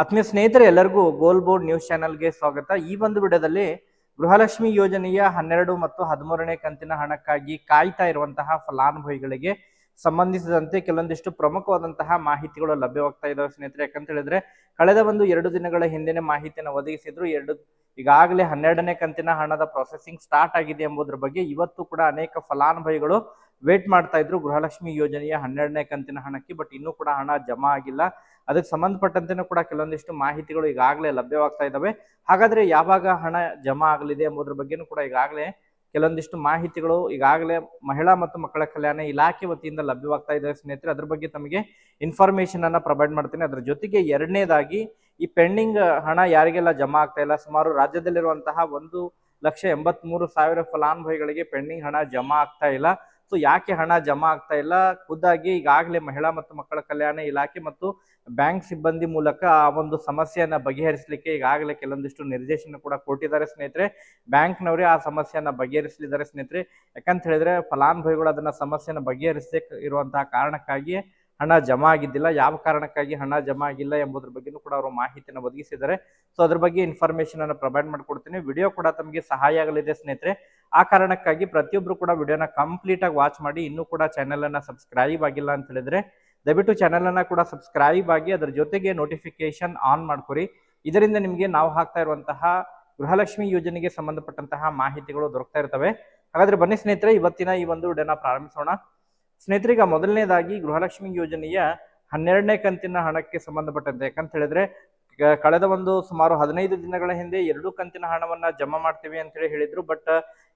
ಆತ್ಮೀಯ ಸ್ನೇಹಿತರೆ, ಎಲ್ಲರಿಗೂ ಗೋಲ್ ಬೋರ್ಡ್ ನ್ಯೂಸ್ ಚಾನೆಲ್ಗೆ ಸ್ವಾಗತ. ಈ ಒಂದು ವಿಡಿಯೋದಲ್ಲಿ ಗೃಹಲಕ್ಷ್ಮಿ ಯೋಜನೆಯ ಹನ್ನೆರಡು ಮತ್ತು ಹದಿಮೂರನೇ ಕಂತಿನ ಹಣಕ್ಕಾಗಿ ಕಾಯ್ತಾ ಇರುವಂತಹ ಫಲಾನುಭವಿಗಳಿಗೆ ಸಂಬಂಧಿಸಿದಂತೆ ಕೆಲವೊಂದಿಷ್ಟು ಪ್ರಮುಖವಾದಂತಹ ಮಾಹಿತಿಗಳು ಲಭ್ಯವಾಗ್ತಾ ಇದಾವೆ ಸ್ನೇಹಿತರೆ. ಯಾಕಂತ ಹೇಳಿದ್ರೆ, ಕಳೆದ ಒಂದು ಎರಡು ದಿನಗಳ ಹಿಂದಿನ ಮಾಹಿತಿಯನ್ನು ಒದಗಿಸಿದ್ರು. ಎರಡು, ಈಗಾಗಲೇ ಹನ್ನೆರಡನೇ ಕಂತಿನ ಹಣದ ಪ್ರೊಸೆಸಿಂಗ್ ಸ್ಟಾರ್ಟ್ ಆಗಿದೆ ಎಂಬುದರ ಬಗ್ಗೆ ಇವತ್ತು ಕೂಡ ಅನೇಕ ಫಲಾನುಭವಿಗಳು ವೇಟ್ ಮಾಡ್ತಾ ಇದ್ರು. ಗೃಹಲಕ್ಷ್ಮಿ ಯೋಜನೆಯ ಹನ್ನೆರಡನೇ ಕಂತಿನ ಹಣಕ್ಕೆ ಬಟ್ ಇನ್ನೂ ಕೂಡ ಹಣ ಜಮಾ ಆಗಿಲ್ಲ. ಅದಕ್ಕೆ ಸಂಬಂಧಪಟ್ಟಂತೆನೂ ಕೂಡ ಕೆಲವೊಂದಿಷ್ಟು ಮಾಹಿತಿಗಳು ಈಗಾಗಲೇ ಲಭ್ಯವಾಗ್ತಾ ಇದ್ದಾವೆ. ಹಾಗಾದ್ರೆ ಯಾವಾಗ ಹಣ ಜಮಾ ಆಗಲಿದೆ ಎಂಬುದ್ರ ಬಗ್ಗೆನೂ ಕೂಡ ಈಗಾಗಲೇ ಕೆಲವೊಂದಿಷ್ಟು ಮಾಹಿತಿಗಳು ಈಗಾಗಲೇ ಮಹಿಳಾ ಮತ್ತು ಮಕ್ಕಳ ಕಲ್ಯಾಣ ಇಲಾಖೆ ವತಿಯಿಂದ ಲಭ್ಯವಾಗ್ತಾ ಇದ್ದಾವೆ ಸ್ನೇಹಿತರೆ. ಅದ್ರ ಬಗ್ಗೆ ತಮಗೆ ಇನ್ಫಾರ್ಮೇಶನ್ ಅನ್ನ ಪ್ರೊವೈಡ್ ಮಾಡ್ತೀನಿ. ಅದ್ರ ಜೊತೆಗೆ ಎರಡನೇದಾಗಿ, ಈ ಪೆಂಡಿಂಗ್ ಹಣ ಯಾರಿಗೆಲ್ಲ ಜಮಾ ಆಗ್ತಾ ಇಲ್ಲ, ಸುಮಾರು ರಾಜ್ಯದಲ್ಲಿರುವಂತಹ ಒಂದು ಲಕ್ಷ ಎಂಬತ್ಮೂರು ಸಾವಿರ ಫಲಾನುಭವಿಗಳಿಗೆ ಪೆಂಡಿಂಗ್ ಹಣ ಜಮಾ ಆಗ್ತಾ ಇಲ್ಲ. ಸೊ ಯಾಕೆ ಹಣ ಜಮಾ ಆಗ್ತಾ ಇಲ್ಲ? ಖುದ್ದಾಗಿ ಈಗಾಗಲೇ ಮಹಿಳಾ ಮತ್ತು ಮಕ್ಕಳ ಕಲ್ಯಾಣ ಇಲಾಖೆ ಮತ್ತು ಬ್ಯಾಂಕ್ ಸಿಬ್ಬಂದಿ ಮೂಲಕ ಆ ಒಂದು ಸಮಸ್ಯೆಯನ್ನ ಬಗೆಹರಿಸಲಿಕ್ಕೆ ಈಗಾಗಲೇ ಕೆಲವೊಂದಿಷ್ಟು ನಿರ್ದೇಶನ ಕೂಡ ಕೊಟ್ಟಿದ್ದಾರೆ ಸ್ನೇಹಿತರೆ. ಬ್ಯಾಂಕ್ನವರೇ ಆ ಸಮಸ್ಯೆಯನ್ನ ಬಗೆಹರಿಸಲಿದ್ದಾರೆ ಸ್ನೇಹಿತರೆ. ಯಾಕಂತ ಹೇಳಿದ್ರೆ ಫಲಾನುಭವಿಗಳು ಅದನ್ನ ಸಮಸ್ಯೆಯನ್ನು ಬಗೆಹರಿಸದೆ ಇರುವಂತಹ ಕಾರಣಕ್ಕಾಗಿ ಹಣ ಜಮಾ ಆಗಿದ್ದಿಲ್ಲ. ಯಾವ ಕಾರಣಕ್ಕಾಗಿ ಹಣ ಜಮಾ ಆಗಿಲ್ಲ ಎಂಬುದ್ರ ಬಗ್ಗೆನೂ ಕೂಡ ಅವರು ಮಾಹಿತಿಯನ್ನು ಒದಗಿಸಿದ್ದಾರೆ. ಸೊ, ಅದ್ರ ಬಗ್ಗೆ ಇನ್ಫಾರ್ಮೇಶನ್ ಅನ್ನು ಪ್ರೊವೈಡ್ ಮಾಡ್ಕೊಡ್ತೀನಿ. ವಿಡಿಯೋ ಕೂಡ ತಮಗೆ ಸಹಾಯ ಆಗಲಿದೆ ಸ್ನೇಹಿತರೆ. ಆ ಕಾರಣಕ್ಕಾಗಿ ಪ್ರತಿಯೊಬ್ರು ಕೂಡ ವಿಡಿಯೋನ ಕಂಪ್ಲೀಟ್ ಆಗಿ ವಾಚ್ ಮಾಡಿ ಇನ್ನೂ ಕೂಡ ಚಾನೆಲ್ ಅನ್ನ ಸಬ್ಸ್ಕ್ರೈಬ್ ಆಗಿಲ್ಲ ಅಂತ ಹೇಳಿದ್ರೆ ದಯವಿಟ್ಟು ಚಾನೆಲ್ ಅನ್ನ ಕೂಡ ಸಬ್ಸ್ಕ್ರೈಬ್ ಆಗಿ ಅದರ ಜೊತೆಗೆ ನೋಟಿಫಿಕೇಶನ್ ಆನ್ ಮಾಡ್ಕೊರಿ. ಇದರಿಂದ ನಿಮಗೆ ನಾವು ಹಾಕ್ತಾ ಇರುವಂತಹ ಗೃಹಲಕ್ಷ್ಮಿ ಯೋಜನೆಗೆ ಸಂಬಂಧಪಟ್ಟಂತಹ ಮಾಹಿತಿಗಳು ದೊರಕ್ತಾ ಇರ್ತವೆ. ಹಾಗಾದ್ರೆ ಬನ್ನಿ ಸ್ನೇಹಿತರೆ, ಇವತ್ತಿನ ಈ ಒಂದು ವಿಡಿಯೋನ ಪ್ರಾರಂಭಿಸೋಣ. ಸ್ನೇಹಿತರೆ ಈಗ ಮೊದಲನೇದಾಗಿ ಗೃಹಲಕ್ಷ್ಮಿ ಯೋಜನೆಯ ಹನ್ನೆರಡನೇ ಕಂತಿನ ಹಣಕ್ಕೆ ಸಂಬಂಧಪಟ್ಟಂತೆ ಯಾಕಂತ ಹೇಳಿದ್ರೆ ಕಳೆದ ಒಂದು ಸುಮಾರು ಹದಿನೈದು ದಿನಗಳ ಹಿಂದೆ ಎರಡು ಕಂತಿನ ಹಣವನ್ನ ಜಮಾ ಮಾಡ್ತೀವಿ ಅಂತ ಹೇಳಿ ಹೇಳಿದ್ರು. ಬಟ್,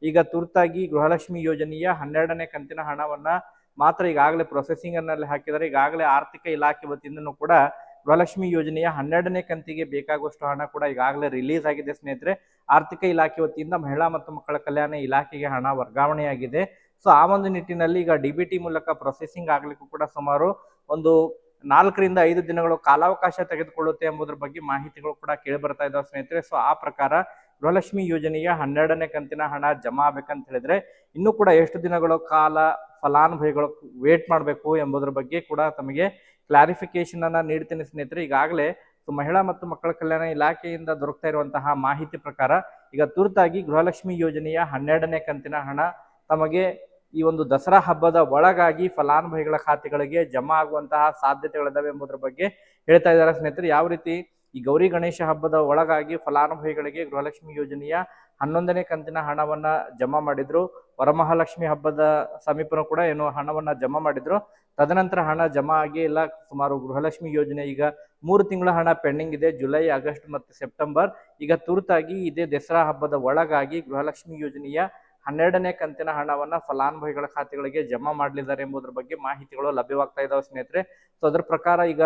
ಈಗ ತುರ್ತಾಗಿ ಗೃಹಲಕ್ಷ್ಮಿ ಯೋಜನೆಯ ಹನ್ನೆರಡನೇ ಕಂತಿನ ಹಣವನ್ನ ಮಾತ್ರ ಈಗಾಗಲೇ ಪ್ರೊಸೆಸಿಂಗ್ ಅನ್ನಲ್ಲಿ ಹಾಕಿದ್ದಾರೆ. ಈಗಾಗಲೇ ಆರ್ಥಿಕ ಇಲಾಖೆ ವತಿಯಿಂದನೂ ಕೂಡ ಗೃಹಲಕ್ಷ್ಮಿ ಯೋಜನೆಯ ಹನ್ನೆರಡನೇ ಕಂತಿಗೆ ಬೇಕಾಗುವಷ್ಟು ಹಣ ಕೂಡ ಈಗಾಗಲೇ ರಿಲೀಸ್ ಆಗಿದೆ ಸ್ನೇಹಿತರೆ. ಆರ್ಥಿಕ ಇಲಾಖೆ ವತಿಯಿಂದ ಮಹಿಳಾ ಮತ್ತು ಮಕ್ಕಳ ಕಲ್ಯಾಣ ಇಲಾಖೆಗೆ ಹಣ ವರ್ಗಾವಣೆಯಾಗಿದೆ. ಸೊ ಆ ಒಂದು ನಿಟ್ಟಿನಲ್ಲಿ ಈಗ ಡಿ ಬಿ ಟಿ ಮೂಲಕ ಪ್ರೊಸೆಸಿಂಗ್ ಆಗಲಿಕ್ಕೂ ಕೂಡ ಸುಮಾರು ಒಂದು ನಾಲ್ಕರಿಂದ ಐದು ದಿನಗಳು ಕಾಲಾವಕಾಶ ತೆಗೆದುಕೊಳ್ಳುತ್ತೆ ಎಂಬುದರ ಬಗ್ಗೆ ಮಾಹಿತಿಗಳು ಕೂಡ ಕೇಳಿ ಬರ್ತಾ ಇದ್ದಾವೆ ಸ್ನೇಹಿತರೆ. ಸೊ ಆ ಪ್ರಕಾರ ಗೃಹಲಕ್ಷ್ಮಿ ಯೋಜನೆಯ ಹನ್ನೆರಡನೇ ಕಂತಿನ ಹಣ ಜಮಾ ಆಗ್ಬೇಕಂತ ಹೇಳಿದ್ರೆ ಇನ್ನೂ ಕೂಡ ಎಷ್ಟು ದಿನಗಳು ಕಾಲ ಫಲಾನುಭವಿಗಳು ವೇಟ್ ಮಾಡಬೇಕು ಎಂಬುದರ ಬಗ್ಗೆ ಕೂಡ ತಮಗೆ ಕ್ಲಾರಿಫಿಕೇಶನ್ ಅನ್ನ ನೀಡ್ತೀನಿ ಸ್ನೇಹಿತರೆ. ಈಗಾಗಲೇ ಸೊ, ಮಹಿಳಾ ಮತ್ತು ಮಕ್ಕಳ ಕಲ್ಯಾಣ ಇಲಾಖೆಯಿಂದ ದೊರಕ್ತಾ ಇರುವಂತಹ ಮಾಹಿತಿ ಪ್ರಕಾರ ಈಗ ತುರ್ತಾಗಿ ಗೃಹಲಕ್ಷ್ಮಿ ಯೋಜನೆಯ ಹನ್ನೆರಡನೇ ಕಂತಿನ ಹಣ ತಮಗೆ ಈ ಒಂದು ದಸರಾ ಹಬ್ಬದ ಒಳಗಾಗಿ ಫಲಾನುಭವಿಗಳ ಖಾತೆಗಳಿಗೆ ಜಮಾ ಆಗುವಂತಹ ಸಾಧ್ಯತೆಗಳಿದಾವೆ ಎಂಬುದರ ಬಗ್ಗೆ ಹೇಳ್ತಾ ಇದ್ದಾರೆ ಸ್ನೇಹಿತರೆ. ಯಾವ ರೀತಿ ಈ ಗೌರಿ ಗಣೇಶ ಹಬ್ಬದ ಒಳಗಾಗಿ ಫಲಾನುಭವಿಗಳಿಗೆ ಗೃಹಲಕ್ಷ್ಮಿ ಯೋಜನೆಯ ಹನ್ನೊಂದನೇ ಕಂತಿನ ಹಣವನ್ನ ಜಮಾ ಮಾಡಿದ್ರು, ವರಮಹಾಲಕ್ಷ್ಮಿ ಹಬ್ಬದ ಸಮೀಪನೂ ಕೂಡ ಏನು ಹಣವನ್ನ ಜಮಾ ಮಾಡಿದ್ರು. ತದನಂತರ ಹಣ ಜಮಾ ಆಗಿ ಇಲ್ಲ ಸುಮಾರು ಗೃಹಲಕ್ಷ್ಮಿ ಯೋಜನೆ ಈಗ ಮೂರು ತಿಂಗಳ ಹಣ ಪೆಂಡಿಂಗ್ ಇದೆ. ಜುಲೈ, ಆಗಸ್ಟ್ ಮತ್ತು ಸೆಪ್ಟೆಂಬರ್. ಈಗ ತುರ್ತಾಗಿ ಇದೇ ದಸರಾ ಹಬ್ಬದ ಒಳಗಾಗಿ ಗೃಹಲಕ್ಷ್ಮಿ ಯೋಜನೆಯ ಹನ್ನೆರಡನೇ ಕಂತಿನ ಹಣವನ್ನ ಫಲಾನುಭವಿಗಳ ಖಾತೆಗಳಿಗೆ ಜಮಾ ಮಾಡಲಿದ್ದಾರೆ ಎಂಬುದರ ಬಗ್ಗೆ ಮಾಹಿತಿಗಳು ಲಭ್ಯವಾಗ್ತಾ ಇದಾವೆ ಸ್ನೇಹಿತರೆ. ಸೊ ಅದರ ಪ್ರಕಾರ ಈಗ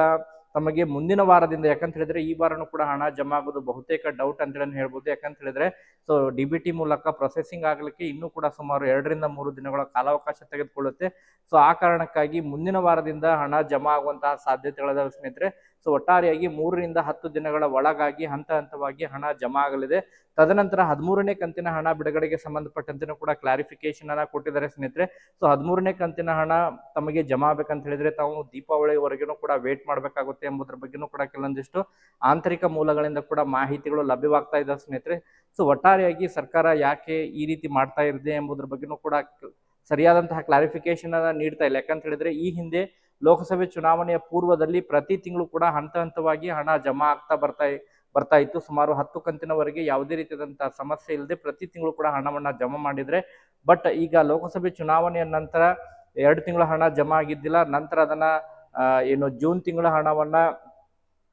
ತಮಗೆ ಮುಂದಿನ ವಾರದಿಂದ ಯಾಕಂತ ಹೇಳಿದ್ರೆ ಈ ವಾರನೂ ಕೂಡ ಹಣ ಜಮಾ ಆಗೋದು ಬಹುತೇಕ ಡೌಟ್ ಅಂತ ಹೇಳಿ ಹೇಳ್ಬೋದು. ಯಾಕಂತ ಹೇಳಿದ್ರೆ ಸೊ ಡಿ ಬಿ ಟಿ ಮೂಲಕ ಪ್ರೊಸೆಸಿಂಗ್ ಆಗಲಿಕ್ಕೆ ಇನ್ನೂ ಕೂಡ ಸುಮಾರು ಎರಡರಿಂದ ಮೂರು ದಿನಗಳ ಕಾಲಾವಕಾಶ ತೆಗೆದುಕೊಳ್ಳುತ್ತೆ. ಸೊ ಆ ಕಾರಣಕ್ಕಾಗಿ ಮುಂದಿನ ವಾರದಿಂದ ಹಣ ಜಮಾ ಆಗುವಂತಹ ಸಾಧ್ಯತೆಗಳಿದಾವೆ ಸ್ನೇಹಿತರೆ. ಸೊ ಒಟ್ಟಾರೆಯಾಗಿ ಮೂರರಿಂದ ಹತ್ತು ದಿನಗಳ ಒಳಗಾಗಿ ಹಂತ ಹಂತವಾಗಿ ಹಣ ಜಮಾ ಆಗಲಿದೆ. ತದನಂತರ ಹದಿಮೂರನೇ ಕಂತಿನ ಹಣ ಬಿಡುಗಡೆಗೆ ಸಂಬಂಧಪಟ್ಟಂತೆನೂ ಕೂಡ ಕ್ಲಾರಿಫಿಕೇಶನ್ ಅನ್ನ ಕೊಟ್ಟಿದ್ದಾರೆ ಸ್ನೇಹಿತರೆ. ಸೊ ಹದಿಮೂರನೇ ಕಂತಿನ ಹಣ ತಮಗೆ ಜಮಾ ಆಗ್ಬೇಕಂತ ಹೇಳಿದ್ರೆ ತಾವು ದೀಪಾವಳಿವರೆಗೂ ಕೂಡ ವೇಟ್ ಮಾಡಬೇಕಾಗುತ್ತೆ ಎಂಬುದರ ಬಗ್ಗೆನೂ ಕೂಡ ಕೆಲವೊಂದಿಷ್ಟು ಆಂತರಿಕ ಮೂಲಗಳಿಂದ ಕೂಡ ಮಾಹಿತಿಗಳು ಲಭ್ಯವಾಗ್ತಾ ಇದ್ದಾವೆ ಸ್ನೇಹಿತರೆ. ಸೊ ಒಟ್ಟಾರೆಯಾಗಿ ಸರ್ಕಾರ ಯಾಕೆ ಈ ರೀತಿ ಮಾಡ್ತಾ ಇದೆ ಎಂಬುದರ ಬಗ್ಗೆನೂ ಕೂಡ ಸರಿಯಾದಂತಹ ಕ್ಲಾರಿಫಿಕೇಶನ್ ಅನ್ನ ನೀಡ್ತಾ ಇಲ್ಲ. ಯಾಕಂತ ಹೇಳಿದ್ರೆ ಈ ಹಿಂದೆ ಲೋಕಸಭೆ ಚುನಾವಣೆಯ ಪೂರ್ವದಲ್ಲಿ ಪ್ರತಿ ತಿಂಗಳು ಕೂಡ ಹಂತ ಹಂತವಾಗಿ ಹಣ ಜಮಾ ಆಗ್ತಾ ಬರ್ತಾ ಬರ್ತಾ ಇತ್ತು. ಸುಮಾರು ಹತ್ತು ಕಂತಿನವರೆಗೆ ಯಾವುದೇ ರೀತಿಯಾದಂತಹ ಸಮಸ್ಯೆ ಇಲ್ಲದೆ ಪ್ರತಿ ತಿಂಗಳು ಕೂಡ ಹಣವನ್ನ ಜಮಾ ಮಾಡಿದ್ರೆ. ಬಟ್ ಈಗ ಲೋಕಸಭೆ ಚುನಾವಣೆಯ ನಂತರ ಎರಡು ತಿಂಗಳ ಹಣ ಜಮಾ ಆಗಿದ್ದಿಲ್ಲ. ನಂತರ ಅದನ್ನ ಏನು ಜೂನ್ ತಿಂಗಳ ಹಣವನ್ನ,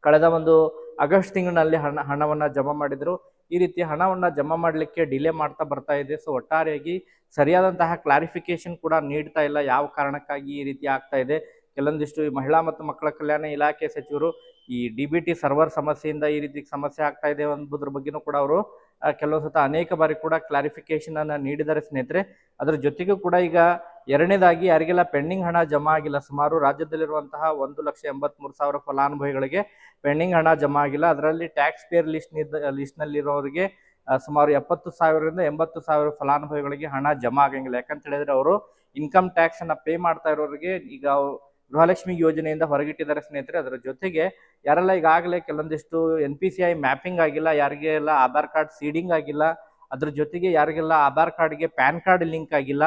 ಕಳೆದ ಒಂದು ಆಗಸ್ಟ್ ತಿಂಗಳಿನಲ್ಲಿ ಹಣ, ಹಣವನ್ನ ಜಮಾ ಮಾಡಿದ್ರು. ಈ ರೀತಿ ಹಣವನ್ನ ಜಮಾ ಮಾಡಲಿಕ್ಕೆ ಡಿಲೇ ಮಾಡ್ತಾ ಬರ್ತಾ ಇದೆ. ಸೊ ಒಟ್ಟಾರೆಯಾಗಿ ಸರಿಯಾದಂತಹ ಕ್ಲಾರಿಫಿಕೇಶನ್ ಕೂಡ ನೀಡ್ತಾ ಇಲ್ಲ. ಯಾವ ಕಾರಣಕ್ಕಾಗಿ ಈ ರೀತಿ ಆಗ್ತಾ ಇದೆ? ಕೆಲವೊಂದಿಷ್ಟು ಮಹಿಳಾ ಮತ್ತು ಮಕ್ಕಳ ಕಲ್ಯಾಣ ಇಲಾಖೆ ಸಚಿವರು ಈ ಡಿ ಬಿ ಟಿ ಸರ್ವರ್ ಸಮಸ್ಯೆಯಿಂದ ಈ ರೀತಿ ಸಮಸ್ಯೆ ಆಗ್ತಾ ಇದೆ ಎಂಬುದ್ರ ಬಗ್ಗೆನೂ ಕೂಡ ಅವರು ಕೆಲವೊಂದು ಸತ ಅನೇಕ ಬಾರಿ ಕೂಡ ಕ್ಲಾರಿಫಿಕೇಶನ್ ಅನ್ನ ನೀಡಿದ್ದಾರೆ ಸ್ನೇಹಿತರೆ. ಅದರ ಜೊತೆಗೂ ಕೂಡ ಈಗ ಎರಡನೇದಾಗಿ ಯಾರಿಗೆಲ್ಲ ಪೆಂಡಿಂಗ್ ಹಣ ಜಮಾ ಆಗಿಲ್ಲ, ಸುಮಾರು ರಾಜ್ಯದಲ್ಲಿರುವಂತಹ ಒಂದು ಲಕ್ಷ ಎಂಬತ್ಮೂರು ಸಾವಿರ ಫಲಾನುಭವಿಗಳಿಗೆ ಪೆಂಡಿಂಗ್ ಹಣ ಜಮಾ ಆಗಿಲ್ಲ. ಅದರಲ್ಲಿ ಟ್ಯಾಕ್ಸ್ ಪೇರ್ ಲಿಸ್ಟ್ ಲಿಸ್ಟ್ನಲ್ಲಿರೋರಿಗೆ ಸುಮಾರು ಎಪ್ಪತ್ತು ಸಾವಿರದಿಂದ ಎಂಬತ್ತು ಸಾವಿರ ಫಲಾನುಭವಿಗಳಿಗೆ ಹಣ ಜಮಾ ಆಗಂಗಿಲ್ಲ. ಯಾಕಂತ ಹೇಳಿದ್ರೆ ಅವರು ಇನ್ಕಮ್ ಟ್ಯಾಕ್ಸ್ ಅನ್ನ ಪೇ ಮಾಡ್ತಾ ಇರೋರಿಗೆ ಈಗ ಗೃಹಲಕ್ಷ್ಮಿ ಯೋಜನೆಯಿಂದ ಹೊರಗಿಟ್ಟಿದ್ದಾರೆ ಸ್ನೇಹಿತರೆ. ಅದರ ಜೊತೆಗೆ ಯಾರೆಲ್ಲ ಈಗಾಗಲೇ ಕೆಲವೊಂದಿಷ್ಟು N P C I mapping ಆಗಿಲ್ಲ ಯಾರಿಗೆಲ್ಲ ಆಧಾರ್ ಕಾರ್ಡ್ ಸೀಡಿಂಗ್ ಆಗಿಲ್ಲ, ಅದ್ರ ಜೊತೆಗೆ ಯಾರಿಗೆಲ್ಲ ಆಧಾರ್ ಕಾರ್ಡ್ಗೆ ಪ್ಯಾನ್ ಕಾರ್ಡ್ ಲಿಂಕ್ ಆಗಿಲ್ಲ,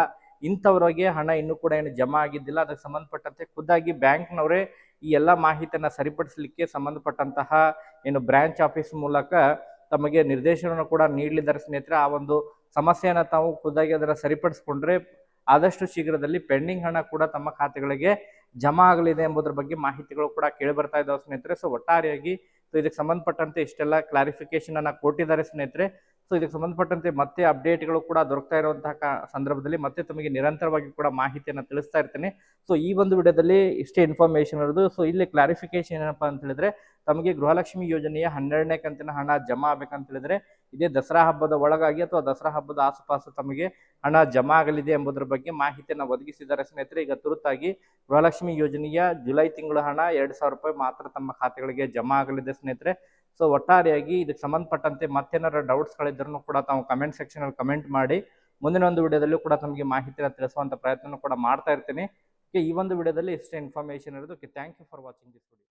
ಇಂಥವ್ರಿಗೆ ಹಣ ಇನ್ನೂ ಕೂಡ ಏನು ಜಮಾ ಆಗಿದ್ದಿಲ್ಲ. ಅದಕ್ಕೆ ಸಂಬಂಧಪಟ್ಟಂತೆ ಖುದ್ದಾಗಿ ಬ್ಯಾಂಕ್ನವರೇ ಈ ಎಲ್ಲ ಮಾಹಿತಿಯನ್ನು ಸರಿಪಡಿಸಲಿಕ್ಕೆ ಸಂಬಂಧಪಟ್ಟಂತಹ ಏನು ಬ್ರಾಂಚ್ ಆಫೀಸ್ ಮೂಲಕ ತಮಗೆ ನಿರ್ದೇಶನವನ್ನು ಕೂಡ ನೀಡಲಿದ್ದಾರೆ ಸ್ನೇಹಿತರೆ. ಆ ಒಂದು ಸಮಸ್ಯೆಯನ್ನು ತಾವು ಖುದ್ದಾಗಿ ಅದರ ಸರಿಪಡಿಸ್ಕೊಂಡ್ರೆ ಆದಷ್ಟು ಶೀಘ್ರದಲ್ಲಿ ಪೆಂಡಿಂಗ್ ಹಣ ಕೂಡ ತಮ್ಮ ಖಾತೆಗಳಿಗೆ ಜಮಾ ಆಗಲಿದೆ ಎಂಬುದರ ಬಗ್ಗೆ ಮಾಹಿತಿಗಳು ಕೂಡ ಕೇಳಿ ಬರ್ತಾ ಇದ್ದಾವೆ ಸ್ನೇಹಿತರೆ. ಸೊ ಒಟ್ಟಾರೆಯಾಗಿ ಸೊ ಇದಕ್ಕೆ ಸಂಬಂಧಪಟ್ಟಂತೆ ಇಷ್ಟೆಲ್ಲ ಕ್ಲಾರಿಫಿಕೇಶನ್ ಅನ್ನ ಕೊಟ್ಟಿದ್ದಾರೆ ಸ್ನೇಹಿತರೆ. ಸೊ ಇದಕ್ಕೆ ಸಂಬಂಧಪಟ್ಟಂತೆ ಮತ್ತೆ ಅಪ್ಡೇಟ್ಗಳು ಕೂಡ ದೊರಕ್ತಾ ಇರುವಂತಹ ಸಂದರ್ಭದಲ್ಲಿ ಮತ್ತೆ ತಮಗೆ ನಿರಂತರವಾಗಿ ಕೂಡ ಮಾಹಿತಿಯನ್ನು ತಿಳಿಸ್ತಾ ಇರ್ತೇನೆ. ಸೊ ಈ ಒಂದು ವಿಡಿಯೋದಲ್ಲಿ ಇಷ್ಟೇ ಇನ್ಫಾರ್ಮೇಶನ್ ಇರೋದು. ಸೊ ಇಲ್ಲಿ ಕ್ಲಾರಿಫಿಕೇಶನ್ ಏನಪ್ಪಾ ಅಂತ ಹೇಳಿದ್ರೆ, ತಮಗೆ ಗೃಹಲಕ್ಷ್ಮಿ ಯೋಜನೆಯ ಹನ್ನೆರಡನೇ ಕಂತಿನ ಹಣ ಜಮಾ ಆಗ್ಬೇಕಂತ ಹೇಳಿದ್ರೆ, ಇದೇ ದಸರಾ ಹಬ್ಬದ ಒಳಗಾಗಿ ಅಥವಾ ದಸರಾ ಹಬ್ಬದ ಆಸುಪಾಸು ತಮಗೆ ಹಣ ಜಮಾ ಆಗಲಿದೆ ಎಂಬುದರ ಬಗ್ಗೆ ಮಾಹಿತಿಯನ್ನು ಒದಗಿಸಿದ್ದಾರೆ. ಸ್ನೇಹಿತರೆ, ಈಗ ತುರ್ತಾಗಿ ಗೃಹಲಕ್ಷ್ಮಿ ಯೋಜನೆಯ ಜುಲೈ ತಿಂಗಳ ಹಣ ಎರಡು ಸಾವಿರ ರೂಪಾಯಿ ಮಾತ್ರ ತಮ್ಮ ಖಾತೆಗಳಿಗೆ ಜಮಾ ಆಗಲಿದೆ. ಸ್ನೇಹಿತರೆ ಸೊ ಒಟ್ಟಾರೆಯಾಗಿ ಇದಕ್ಕೆ ಸಂಬಂಧಪಟ್ಟಂತೆ ಮತ್ತೇನಾರ ಡೌಟ್ಸ್ಗಳಿದ್ರೂ ಕೂಡ ತಾವು ಕಮೆಂಟ್ ಸೆಕ್ಷನಲ್ಲಿ ಕಮೆಂಟ್ ಮಾಡಿ, ಮುಂದಿನ ಒಂದು ವಿಡಿಯೋದಲ್ಲೂ ಕೂಡ ತಮಗೆ ಮಾಹಿತಿನ ತಿಳಿಸುವಂಥ ಪ್ರಯತ್ನ ಕೂಡ ಮಾಡ್ತಾ ಇರ್ತೀನಿ. ಈ ಒಂದು ವಿಡಿಯೋದಲ್ಲಿ ಇಷ್ಟೇ ಇನ್ಫಾರ್ಮೇಷನ್ ಇರೋದು. Okay thank you for watching this video